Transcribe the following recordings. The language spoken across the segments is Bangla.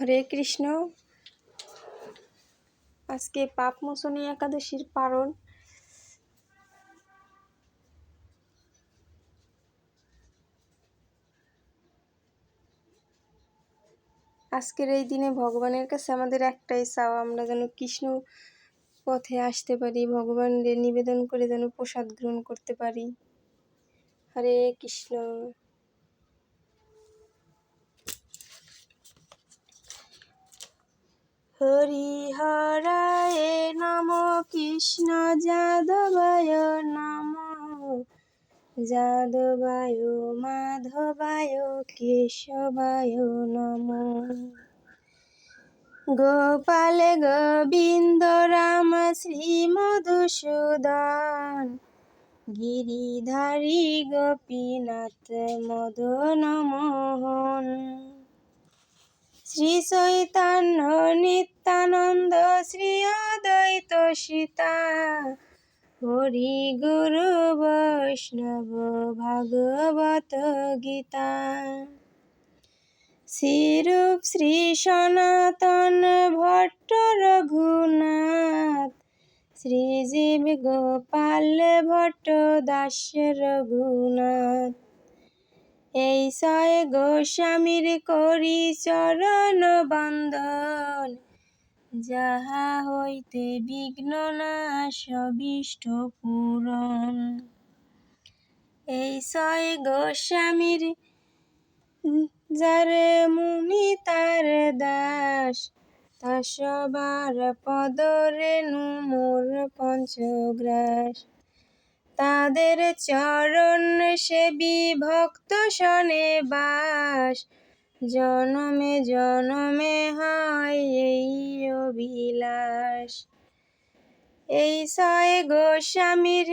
হরে কৃষ্ণ। আজকে পাপ মোচনী একাদশীর পারণ। আজকের এই দিনে ভগবানের কাছে আমাদের একটাই চাওয়া, আমরা যেন কৃষ্ণ পথে আসতে পারি ভগবানের নিবেদন করে যেন প্রসাদ গ্রহণ করতে পারি। হরে কৃষ্ণ। হরিহরায় নম কৃষ্ণ যাদবায় নম। যাদবায় মাধবায় কেশবায় নম। গোপাল গোবিন্দ রাম শ্রী মধুসূদন, গিরিধারী গোপীনাথ মদন মোহন শ্রী চৈতন্য নিত্যানন্দ শ্রী অদ্বৈত সীতা। হরি গুরু বৈষ্ণব ভাগবত গীতা। শ্রীরূপ শ্রী সনাতন ভট্ট রঘুনাথ। শ্রীজীব গোপাল ভট্ট দাস রঘুনাথ। এই ছয় গোস্বামীর করি চরণ বন্দন যাহা হইতে বিঘ্ন নাশ অবিষ্ট পূরণ। এই ছয় গোস্বামীর যার মুনি তার দাস তা সবার পদরে মোর পঞ্চগ্রাস। তাদের চরণ সেবি ভক্ত শনে বাস। জনমে জনমে হয় এই অভিলাষ। এই ছয় গোস্বামীর,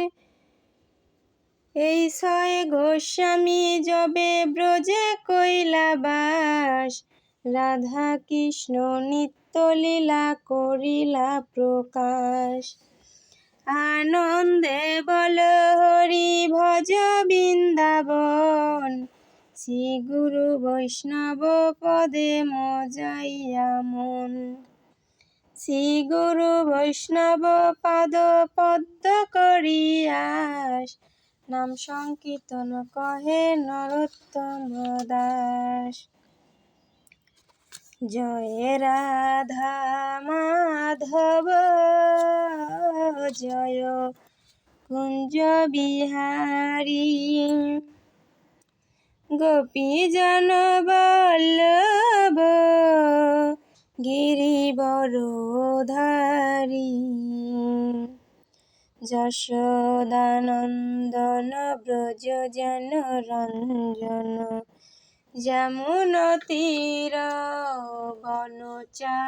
এই ছয় গোস্বামী যবে ব্রজে কৈলাবাস। রাধা কৃষ্ণ নিত্যলীলা করিলা প্রকাশ। আনন্দে বল হরি ভজ বৃন্দাবন। শ্রী গুরু বৈষ্ণব পদে মজাইয়া মন। শ্রী গুরু বৈষ্ণব পাদ পদ্ম করিয়াস, নাম সংকীর্তন কহে নরোত্তম দাস। জয় রাধা জয় কুঞ্জ বিহারী। গোপী জন বল্লভ গিরিবরধারী যশোদানন্দন ব্রজ জন রঞ্জন যেমন তীর বনচারী।